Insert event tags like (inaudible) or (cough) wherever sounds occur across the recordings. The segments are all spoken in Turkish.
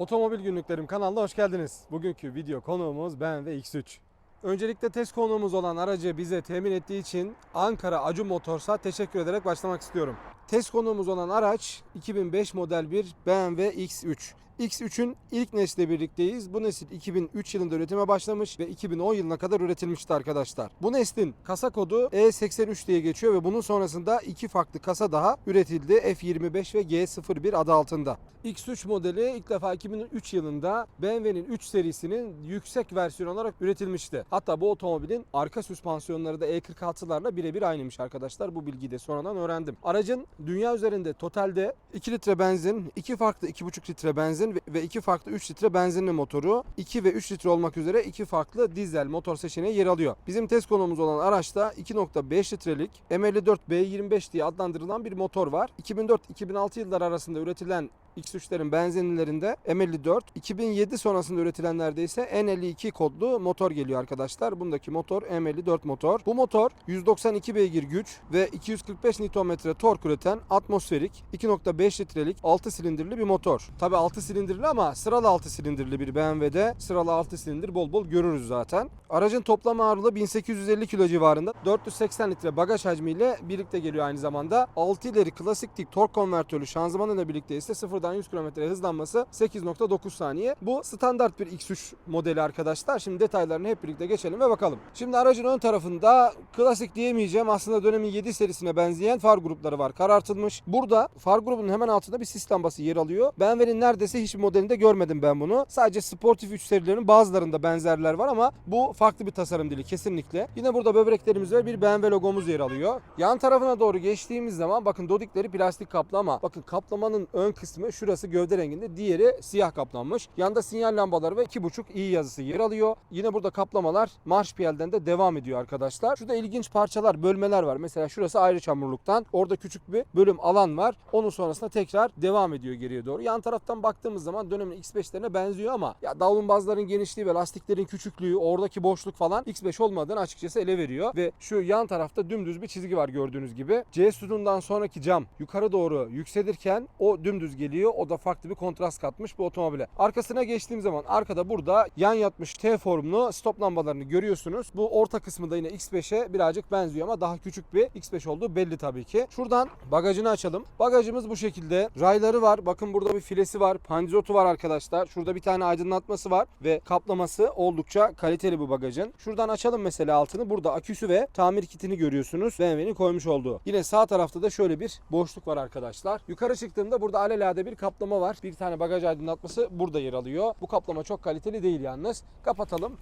Otomobil Günlüklerim kanalına hoş geldiniz. Bugünkü video konuğumuz BMW X3. Öncelikle test konuğumuz olan aracı bize temin ettiği için Ankara Acun Motors'a teşekkür ederek başlamak istiyorum. Test konuğumuz olan araç 2005 model bir BMW X3. X3'ün ilk nesle birlikteyiz. Bu nesil 2003 yılında üretime başlamış ve 2010 yılına kadar üretilmişti arkadaşlar. Bu neslin kasa kodu E83 diye geçiyor ve bunun sonrasında iki farklı kasa daha üretildi. F25 ve G01 adı altında. X3 modeli ilk defa 2003 yılında BMW'nin 3 serisinin yüksek versiyonu olarak üretilmişti. Hatta bu otomobilin arka süspansiyonları da E46'larla birebir aynıymış arkadaşlar. Bu bilgiyi de sonradan öğrendim. Aracın dünya üzerinde totalde 2 litre benzin, 2 farklı 2,5 litre benzin ve- ve 2 farklı 3 litre benzinli motoru, 2 ve 3 litre olmak üzere 2 farklı dizel motor seçeneği yer alıyor. Bizim test konumuz olan araçta 2.5 litrelik M54 B25 diye adlandırılan bir motor var. 2004-2006 yıllar arasında üretilen X3'lerin benzinlilerinde M54, 2007 sonrasında üretilenlerde ise N52 kodlu motor geliyor arkadaşlar. Bundaki motor M54 motor. Bu motor 192 beygir güç ve 245 Nm tork üreten atmosferik 2.5 litrelik 6 silindirli bir motor. Tabi 6 silindirli ama sıralı 6 silindirli bir BMW'de sıralı 6 silindir bol bol görürüz zaten. Aracın toplam ağırlığı 1850 kilo civarında. 480 litre bagaj hacmiyle birlikte geliyor aynı zamanda. 6 ileri klasik tip tork konvertörlü şanzımanıyla birlikte ise 0'dan 100 km hızlanması 8.9 saniye. Bu standart bir X3 modeli arkadaşlar. Şimdi detaylarını hep birlikte geçelim ve bakalım. Şimdi aracın ön tarafında klasik diyemeyeceğim aslında dönemin 7 serisine benzeyen far grupları var. Karartılmış. Burada far grubunun hemen altında bir sis lambası yer alıyor. BMW'nin neredeyse hiçbir modelinde görmedim ben bunu. Sadece sportif 3 serilerinin bazılarında benzerler var ama bu farklı bir tasarım dili kesinlikle. Yine burada böbreklerimiz ve bir BMW logomuz yer alıyor. Yan tarafına doğru geçtiğimiz zaman bakın dodikleri plastik kaplı bakın kaplamanın ön kısmı şurası gövde renginde, diğeri siyah kaplanmış. Yanda sinyal lambaları ve 2.5 i yazısı yer alıyor. Yine burada kaplamalar marş piyelden de devam ediyor arkadaşlar. Şurada ilginç parçalar, bölmeler var. Mesela şurası ayrı çamurluktan. Orada küçük bir bölüm alan var. Onun sonrasında tekrar devam ediyor geriye doğru. Yan taraftan baktığımız zaman dönemin X5'lerine benziyor ama ya davlumbazların genişliği ve lastiklerin küçüklüğü, oradaki boşluk falan X5 olmadığını açıkçası ele veriyor. Ve şu yan tarafta dümdüz bir çizgi var gördüğünüz gibi. C sütundan sonraki cam yukarı doğru yükselirken o dümdüz geliyor. O da farklı bir kontrast katmış bu otomobile. Arkasına geçtiğim zaman arkada burada yan yatmış T formlu stop lambalarını görüyorsunuz. Bu orta kısmı da yine X5'e birazcık benziyor ama daha küçük bir X5 olduğu belli tabii ki. Şuradan bagajını açalım. Bagajımız bu şekilde. Rayları var. Bakın burada bir filesi var. Panzotu var arkadaşlar. Şurada bir tane aydınlatması var ve kaplaması oldukça kaliteli bu bagajın. Şuradan açalım mesela altını. Burada aküsü ve tamir kitini görüyorsunuz. BMW'nin koymuş olduğu. Yine sağ tarafta da şöyle bir boşluk var arkadaşlar. Yukarı çıktığımda burada alelade bir kaplama var. Bir tane bagaj aydınlatması burada yer alıyor. Bu kaplama çok kaliteli değil yalnız. Kapatalım.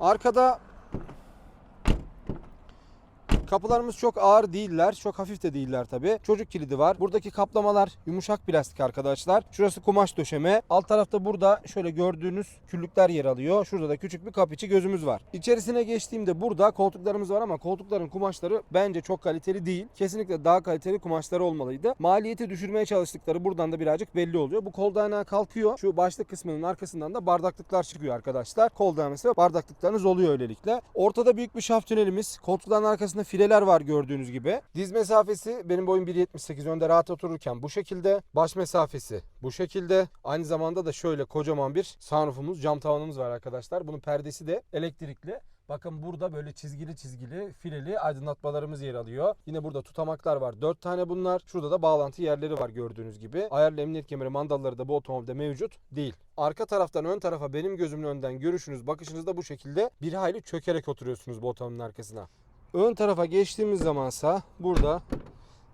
Arkada Kapılarımız çok ağır değiller. Çok hafif de değiller tabi. Çocuk kilidi var. Buradaki kaplamalar yumuşak plastik arkadaşlar. Şurası kumaş döşeme. Alt tarafta burada şöyle gördüğünüz küllükler yer alıyor. Şurada da küçük bir kap gözümüz var. İçerisine geçtiğimde burada koltuklarımız var ama koltukların kumaşları bence çok kaliteli değil. Kesinlikle daha kaliteli kumaşları olmalıydı. Maliyeti düşürmeye çalıştıkları buradan da birazcık belli oluyor. Bu kol kalkıyor. Şu başlık kısmının arkasından da bardaklıklar çıkıyor arkadaşlar. Kol dayanması ve bardaklıklarınız oluyor öylelikle. Ortada büyük bir şaft tünelimiz. Koltukların arkasında fileler var gördüğünüz gibi. Diz mesafesi benim boyum 1.78 önde rahat otururken bu şekilde. Baş mesafesi bu şekilde. Aynı zamanda da şöyle kocaman bir sunroofumuz, cam tavanımız var arkadaşlar. Bunun perdesi de elektrikli. Bakın burada böyle çizgili çizgili fileli aydınlatmalarımız yer alıyor. Yine burada tutamaklar var. 4 tane bunlar. Şurada da bağlantı yerleri var gördüğünüz gibi. Ayarlı emniyet kemeri mandalları da bu otomobilde mevcut değil. Arka taraftan ön tarafa benim gözümün önden görüşünüz, bakışınız da bu şekilde bir hayli çökerek oturuyorsunuz bu otomobilin arkasına. Ön tarafa geçtiğimiz zamansa burada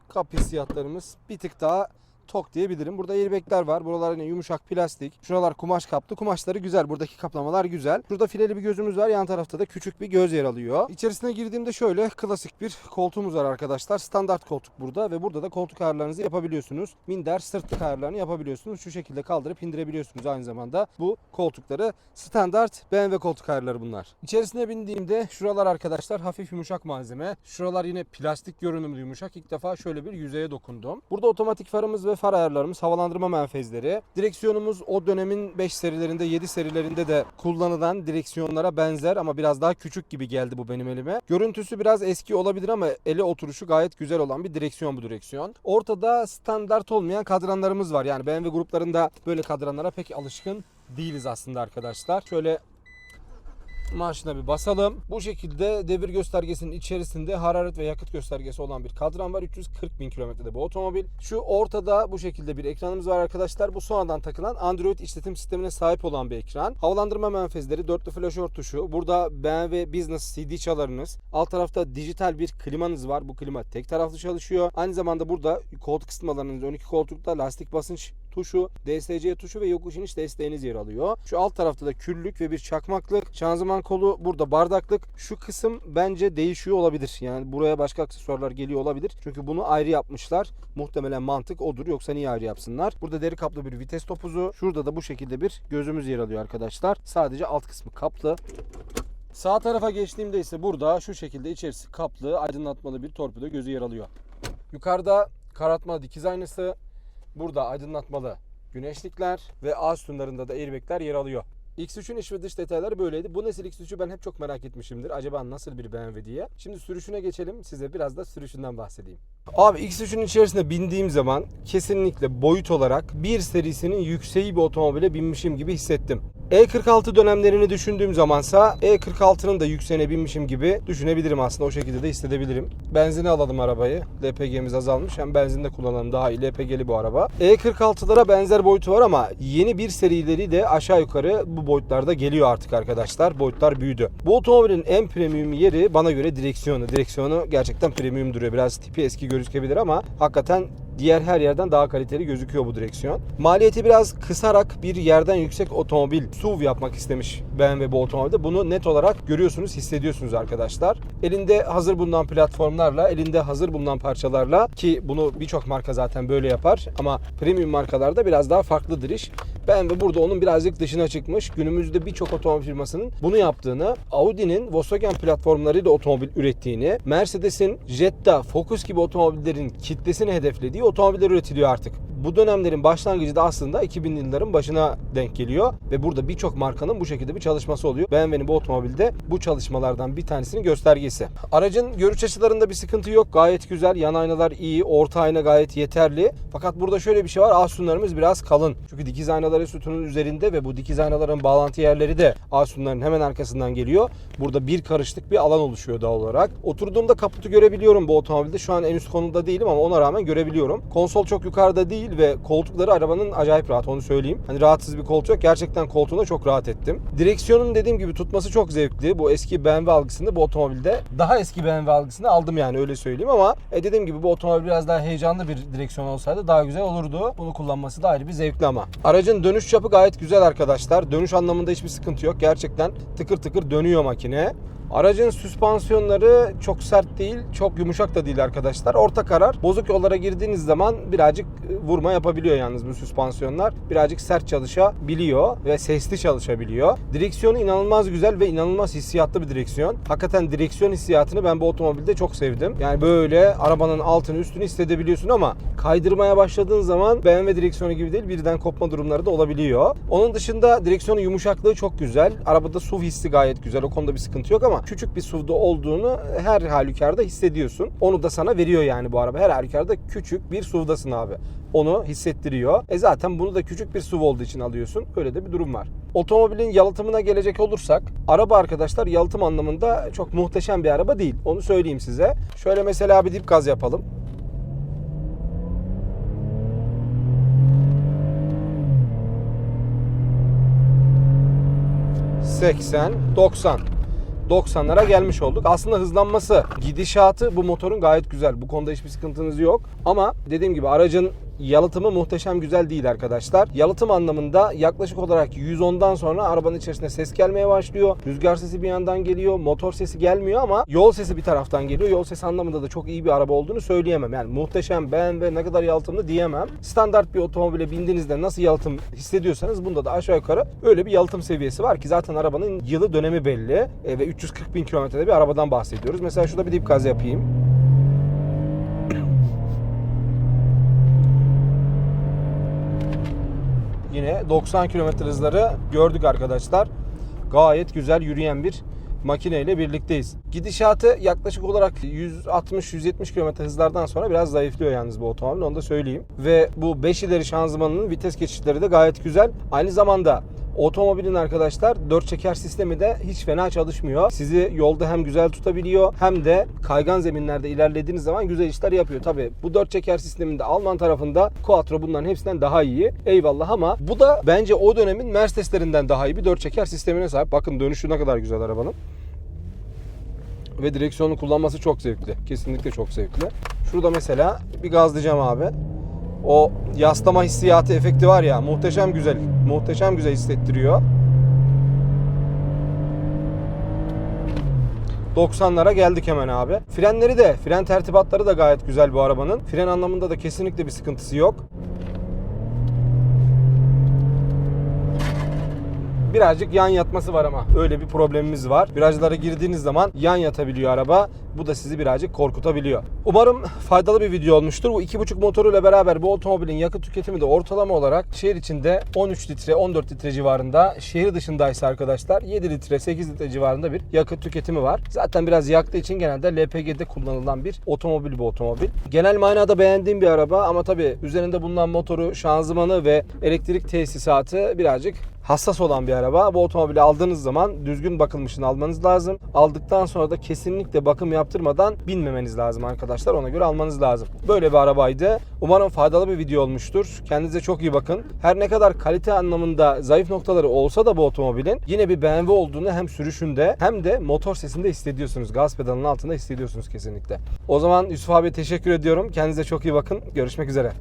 kapı hissiyatlarımız bir tık daha tok diyebilirim. Burada airbagler var. Buralar yine yumuşak plastik. Şuralar kumaş kaplı. Kumaşları güzel. Buradaki kaplamalar güzel. Burada fileli bir gözümüz var. Yan tarafta da küçük bir göz yer alıyor. İçerisine girdiğimde şöyle klasik bir koltuğumuz var arkadaşlar. Standart koltuk burada ve burada da koltuk ayarlarınızı yapabiliyorsunuz. Minder sırtlık ayarlarını yapabiliyorsunuz. Şu şekilde kaldırıp indirebiliyorsunuz aynı zamanda. Bu koltukları standart BMW koltuk ayarları bunlar. İçerisine bindiğimde şuralar arkadaşlar hafif yumuşak malzeme. Şuralar yine plastik görünümlü yumuşak. İlk defa şöyle bir yüzeye dokundum. Burada otomatik farımız ve ve far ayarlarımız, havalandırma menfezleri. Direksiyonumuz o dönemin 5 serilerinde, 7 serilerinde de kullanılan direksiyonlara benzer ama biraz daha küçük gibi geldi bu benim elime. Görüntüsü biraz eski olabilir ama ele oturuşu gayet güzel olan bir direksiyon bu direksiyon. Ortada standart olmayan kadranlarımız var. Yani BMW gruplarında böyle kadranlara pek alışkın değiliz aslında arkadaşlar. Şöyle marşına bir basalım. Bu şekilde devir göstergesinin içerisinde hararet ve yakıt göstergesi olan bir kadran var. 340 bin kilometrede bu otomobil. Şu ortada bu şekilde bir ekranımız var arkadaşlar. Bu sonradan takılan Android işletim sistemine sahip olan bir ekran. Havalandırma menfezleri, dörtlü flaşör tuşu. Burada BMW Business CD çalarınız. Alt tarafta dijital bir klimanız var. Bu klima tek taraflı çalışıyor. Aynı zamanda burada koltuk ısıtmalarınız 12 koltukta lastik basınç tuşu, DSC tuşu ve yokuş iniş desteğiniz yer alıyor. Şu alt tarafta da küllük ve bir çakmaklık. Şanzıman kolu burada bardaklık. Şu kısım bence değişiyor olabilir. Yani buraya başka aksesuarlar geliyor olabilir. Çünkü bunu ayrı yapmışlar. Muhtemelen mantık odur. Yoksa niye ayrı yapsınlar? Burada deri kaplı bir vites topuzu. Şurada da bu şekilde bir gözümüz yer alıyor arkadaşlar. Sadece alt kısmı kaplı. Sağ tarafa geçtiğimde ise burada şu şekilde içerisi kaplı, aydınlatmalı bir torpido gözü yer alıyor. Yukarıda karartma dikiz aynası, burada aydınlatmalı güneşlikler ve ağ sütunlarında da airbagler yer alıyor. X3'ün iç ve dış detayları böyleydi. Bu nesil X3'ü ben hep çok merak etmişimdir. Acaba nasıl bir BMW diye. Şimdi sürüşüne geçelim. Size biraz da sürüşünden bahsedeyim. Abi X3'ün içerisine bindiğim zaman kesinlikle boyut olarak bir serisinin yükseği bir otomobile binmişim gibi hissettim. E46 dönemlerini düşündüğüm zamansa E46'nın da yükseğine binmişim gibi düşünebilirim aslında. O şekilde de hissedebilirim. Benzine alalım arabayı. LPG'miz azalmış. Hem benzinde kullanalım daha iyi. LPG'li bu araba. E46'lara benzer boyutu var ama yeni bir serileri de aşağı yukarı bu boyutlarda geliyor artık arkadaşlar. Boyutlar büyüdü. Bu otomobilin en premium yeri bana göre direksiyonu. Direksiyonu gerçekten premium duruyor. Biraz tipi eski gözükebilir ama hakikaten diğer her yerden daha kaliteli gözüküyor bu direksiyon. Maliyeti biraz kısarak bir yerden yüksek otomobil SUV yapmak istemiş BMW bu otomobilde. Bunu net olarak görüyorsunuz, hissediyorsunuz arkadaşlar. Elinde hazır bulunan platformlarla, elinde hazır bulunan parçalarla ki bunu birçok marka zaten böyle yapar ama premium markalarda biraz daha farklıdır iş. BMW burada onun birazcık dışına çıkmış. Günümüzde birçok otomobil firmasının bunu yaptığını, Audi'nin Volkswagen platformlarıyla otomobil ürettiğini, Mercedes'in Jetta, Focus gibi otomobillerin kitlesini hedeflediği otomobiller üretiliyor artık. Bu dönemlerin başlangıcı da aslında 2000'li yılların başına denk geliyor ve burada birçok markanın bu şekilde bir çalışması oluyor. BMW'nin bu otomobilde bu çalışmalardan bir tanesinin göstergesi. Aracın görüş açılarında bir sıkıntı yok. Gayet güzel. Yan aynalar iyi. Orta ayna gayet yeterli. Fakat burada şöyle bir şey var. Ağ sütunlarımız biraz kalın. Çünkü dikiz aynaları sütunun üzerinde ve bu dikiz aynaların bağlantı yerleri de ağ sütunların hemen arkasından geliyor. Burada bir karışlık bir alan oluşuyor doğal olarak. Oturduğumda kaputu görebiliyorum bu otomobilde. Şu an en üst konumda değilim ama ona rağmen görebiliyorum. Konsol çok yukarıda değil ve koltukları arabanın acayip rahat onu söyleyeyim. Hani rahatsız bir koltuk yok. Gerçekten koltuğunda çok rahat ettim. Direksiyonun dediğim gibi tutması çok zevkli. Bu eski BMW algısını bu otomobilde daha eski BMW algısını aldım yani öyle söyleyeyim ama e dediğim gibi bu otomobil biraz daha heyecanlı bir direksiyon olsaydı daha güzel olurdu. Bunu kullanması da ayrı bir zevkli ama. Aracın dönüş çapı gayet güzel arkadaşlar. Dönüş anlamında hiçbir sıkıntı yok. Gerçekten tıkır tıkır dönüyor makine. Aracın süspansiyonları çok sert değil, çok yumuşak da değil arkadaşlar. Orta karar. Bozuk yollara girdiğiniz zaman birazcık e, vurma yapabiliyor yalnız bu süspansiyonlar. Birazcık sert çalışabiliyor ve sesli çalışabiliyor. Direksiyonu inanılmaz güzel ve inanılmaz hissiyatlı bir direksiyon. Hakikaten direksiyon hissiyatını ben bu otomobilde çok sevdim. Yani böyle arabanın altını üstünü hissedebiliyorsun ama kaydırmaya başladığın zaman BMW direksiyonu gibi değil birden kopma durumları da olabiliyor. Onun dışında direksiyonun yumuşaklığı çok güzel. Arabada SUV hissi gayet güzel. O konuda bir sıkıntı yok ama küçük bir SUV'da olduğunu her halükarda hissediyorsun. Onu da sana veriyor yani bu araba. Her halükarda küçük bir SUV'dasın abi. Onu hissettiriyor. E zaten bunu da küçük bir SUV olduğu için alıyorsun. Öyle de bir durum var. Otomobilin yalıtımına gelecek olursak araba arkadaşlar yalıtım anlamında çok muhteşem bir araba değil. Onu söyleyeyim size. Şöyle mesela bir dip gaz yapalım. ...80, 90. 90'lara gelmiş olduk. Aslında hızlanması, gidişatı bu motorun gayet güzel. Bu konuda hiçbir sıkıntınız yok. Ama dediğim gibi aracın yalıtımı muhteşem güzel değil arkadaşlar. Yalıtım anlamında yaklaşık olarak 110'dan sonra arabanın içerisinde ses gelmeye başlıyor. Rüzgar sesi bir yandan geliyor. Motor sesi gelmiyor ama yol sesi bir taraftan geliyor. Yol sesi anlamında da çok iyi bir araba olduğunu söyleyemem. Yani muhteşem, BMW ne kadar yalıtımlı diyemem. Standart bir otomobile bindiğinizde nasıl yalıtım hissediyorsanız bunda da aşağı yukarı öyle bir yalıtım seviyesi var ki zaten arabanın yılı dönemi belli. E, ve 340 bin kilometrede bir arabadan bahsediyoruz. Mesela şurada bir dip gaz yapayım. (coughs) Yine 90 km hızları gördük arkadaşlar. Gayet güzel yürüyen bir makineyle birlikteyiz. Gidişatı yaklaşık olarak 160-170 km hızlardan sonra biraz zayıflıyor yalnız bu otomobil onu da söyleyeyim. Ve bu 5 ileri şanzımanının vites geçişleri de gayet güzel. Aynı zamanda Otomobilin arkadaşlar 4 çeker sistemi de hiç fena çalışmıyor. Sizi yolda hem güzel tutabiliyor hem de kaygan zeminlerde ilerlediğiniz zaman güzel işler yapıyor. Tabi bu 4 çeker sisteminde Alman tarafında Quattro bunların hepsinden daha iyi. Eyvallah ama bu da bence o dönemin Mercedeslerinden daha iyi bir 4 çeker sistemine sahip. Bakın dönüşü ne kadar güzel arabanın. Ve direksiyonu kullanması çok zevkli. Kesinlikle çok zevkli. Şurada mesela bir gazlayacağım abi. O yaslama hissiyatı efekti var ya muhteşem güzel. Muhteşem güzel hissettiriyor. 90'lara geldik hemen abi. Frenleri de, fren tertibatları da gayet güzel bu arabanın. Fren anlamında da kesinlikle bir sıkıntısı yok. Birazcık yan yatması var ama öyle bir problemimiz var. Virajlara girdiğiniz zaman yan yatabiliyor araba. Bu da sizi birazcık korkutabiliyor. Umarım faydalı bir video olmuştur. Bu 2.5 motoruyla beraber bu otomobilin yakıt tüketimi de ortalama olarak şehir içinde 13 litre 14 litre civarında. Şehir dışındaysa arkadaşlar 7 litre 8 litre civarında bir yakıt tüketimi var. Zaten biraz yaktığı için genelde LPG'de kullanılan bir otomobil bu otomobil. Genel manada beğendiğim bir araba ama tabii üzerinde bulunan motoru, şanzımanı ve elektrik tesisatı birazcık hassas olan bir araba. Bu otomobili aldığınız zaman düzgün bakılmışını almanız lazım. Aldıktan sonra da kesinlikle bakım yaptırmadan binmemeniz lazım arkadaşlar. Ona göre almanız lazım. Böyle bir arabaydı. Umarım faydalı bir video olmuştur. Kendinize çok iyi bakın. Her ne kadar kalite anlamında zayıf noktaları olsa da bu otomobilin yine bir BMW olduğunu hem sürüşünde hem de motor sesinde hissediyorsunuz. Gaz pedalının altında hissediyorsunuz kesinlikle. O zaman Yusuf abi teşekkür ediyorum. Kendinize çok iyi bakın. Görüşmek üzere.